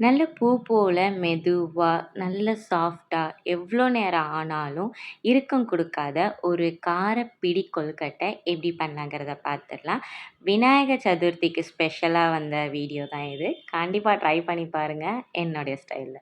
நல்ல பூ போல் மெதுவாக நல்ல சாஃப்டாக எவ்வளோ நேரம் ஆனாலும் இறுக்கம் கொடுக்காத ஒரு காரப்பிடி கொழுக்கட்டை எப்படி பண்ணாங்கிறத பார்த்துடலாம் விநாயகர் சதுர்த்திக்கு ஸ்பெஷலாக வந்த வீடியோ தான் இது. கண்டிப்பாக ட்ரை பண்ணி பாருங்கள் என்னுடைய ஸ்டைலில்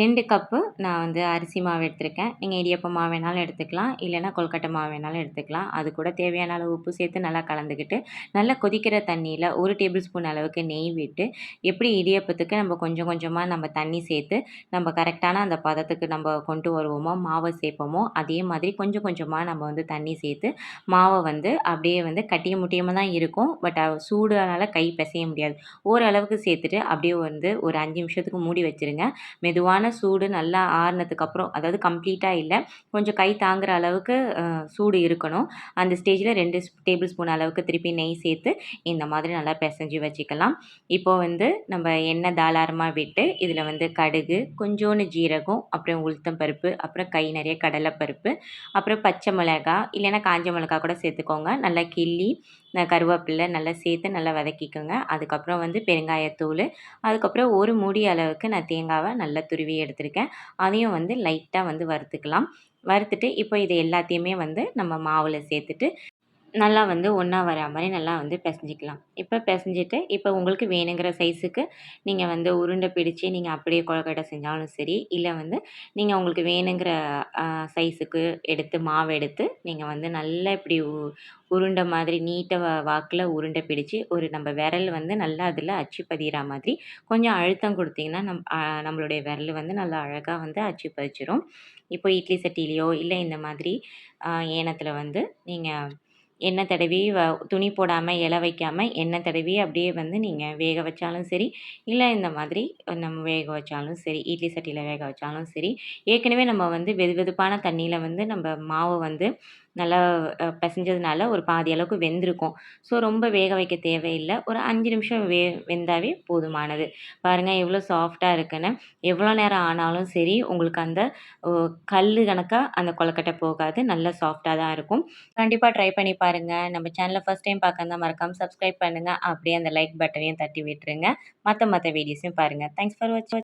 ரெண்டு கப்பு நான் வந்து அரிசி மாவு எடுத்திருக்கேன். நீங்கள் இடியப்ப மாவு வேணாலும் எடுத்துக்கலாம். இல்லைன்னா கொல்கட்டை மாவு வேணாலும் எடுத்துக்கலாம். அது கூட தேவையான அளவு உப்பு சேர்த்து நல்லா கலந்துக்கிட்டு நல்லா கொதிக்கிற தண்ணியில் ஒரு டேபிள் ஸ்பூன் அளவுக்கு நெய் விட்டு எப்படி இடியப்பத்துக்கு நம்ம கொஞ்சம் கொஞ்சமாக நம்ம தண்ணி சேர்த்து நம்ம கரெக்டான அந்த பதத்துக்கு நம்ம கொண்டு வருவோமோ மாவை சேர்ப்போமோ அதே மாதிரி கொஞ்சம் கொஞ்சமாக நம்ம வந்து தண்ணி சேர்த்து மாவை வந்து அப்படியே வந்து கட்டிய முட்டியமாக தான் இருக்கும். பட் சூடுனால கை பிசைய முடியாது. ஓரளவுக்கு சேர்த்துட்டு அப்படியே வந்து ஒரு அஞ்சு நிமிஷத்துக்கு மூடி வச்சுருங்க. மெதுவான சூடு நல்லா ஆறுனதுக்கப்புறம் அதாவது கம்ப்ளீட்டாக இல்லை கொஞ்சம் கை தாங்குற அளவுக்கு சூடு இருக்கணும். அந்த ஸ்டேஜில் ரெண்டு டேபிள் ஸ்பூன் அளவுக்கு திருப்பி நெய் சேர்த்து இந்த மாதிரி நல்லா பிசைஞ்சு வச்சுக்கலாம். இப்போ வந்து நம்ம எண்ணெய் தாளாரமாக விட்டு இதில் வந்து கடுகு கொஞ்சோண்டு ஜீரகம் அப்புறம் உளுத்தம் பருப்பு அப்புறம் கை நிறைய கடலைப்பருப்பு அப்புறம் பச்சை மிளகா இல்லைன்னா காஞ்ச மிளகா கூட சேர்த்துக்கோங்க. நல்லா கிள்ளி கருவேப்பிலை நல்லா சேர்த்து நல்லா வதக்கிக்கோங்க. அதுக்கப்புறம் வந்து பெருங்காயத்தூள் அதுக்கப்புறம் ஒரு மூடி அளவுக்கு நான் தேங்காவை நல்லா துருவி எடுத்திருக்கேன். அதையும் வந்து லைட்டாக வந்து வறுத்துக்கலாம். வறுத்துட்டு இப்போ இது எல்லாத்தையுமே வந்து நம்ம மாவில் சேர்த்துட்டு நல்லா வந்து ஒன்றா வரா மாதிரி நல்லா வந்து பிசைஞ்சிக்கலாம். இப்போ பிசைஞ்சிட்டு இப்போ உங்களுக்கு வேணுங்கிற சைஸுக்கு நீங்கள் வந்து உருண்டை பிடிச்சி நீங்கள் அப்படியே கொழக்கட்டை செஞ்சாலும் சரி இல்லை வந்து நீங்கள் உங்களுக்கு வேணுங்கிற சைஸுக்கு எடுத்து மாவு எடுத்து நீங்கள் வந்து நல்லா இப்படி உருண்டை மாதிரி நீட்டாக வாக்கில் உருண்டை பிடிச்சி ஒரு நம்ம விரல் வந்து நல்லா அதில் அச்சு பதிகிற மாதிரி கொஞ்சம் அழுத்தம் கொடுத்தீங்கன்னா நம் நம்மளுடைய விரல் வந்து நல்லா அழகாக வந்து அச்சு பதிச்சிரும். இப்போ இட்லி சட்டிலேயோ இல்லை இந்த மாதிரி ஏனத்தில் வந்து நீங்கள் எண்ணெய் தடவி வ துணி போடாமல் இலை வைக்காமல் எண்ணெய் தடவி அப்படியே வந்து நீங்கள் வேக வச்சாலும் சரி இல்லை இந்த மாதிரி நம்ம வேக வச்சாலும் சரி இட்லி சட்டியில் வேக வச்சாலும் சரி ஏற்கனவே நம்ம வந்து வெது வெதுப்பான தண்ணியில் வந்து நம்ம மாவு வந்து நல்லா பிசைஞ்சதுனால ஒரு பாதி அளவுக்கு வெந்திருக்கும். ஸோ ரொம்ப வேக வைக்க தேவையில்லை. ஒரு அஞ்சு நிமிஷம் வே வெந்தாவே போதுமானது. பாருங்கள் எவ்வளோ சாஃப்டாக இருக்குன்னு. எவ்வளோ நேரம் ஆனாலும் சரி உங்களுக்கு அந்த கல் கணக்காக அந்த கொலக்கட்டை போகாது. நல்ல சாஃப்டாக தான் இருக்கும். கண்டிப்பாக ட்ரை பண்ணி பாருங்கள் நம்ம சேனலை ஃபஸ்ட் டைம் பார்க்க மறக்காமல் சப்ஸ்கிரைப் பண்ணுங்கள் அப்படியே அந்த லைக் பட்டனையும் தட்டி விட்டுருங்க. மற்ற மற்ற வீடியோஸையும் பாருங்கள் தேங்க்ஸ் ஃபார் வாட்சிங்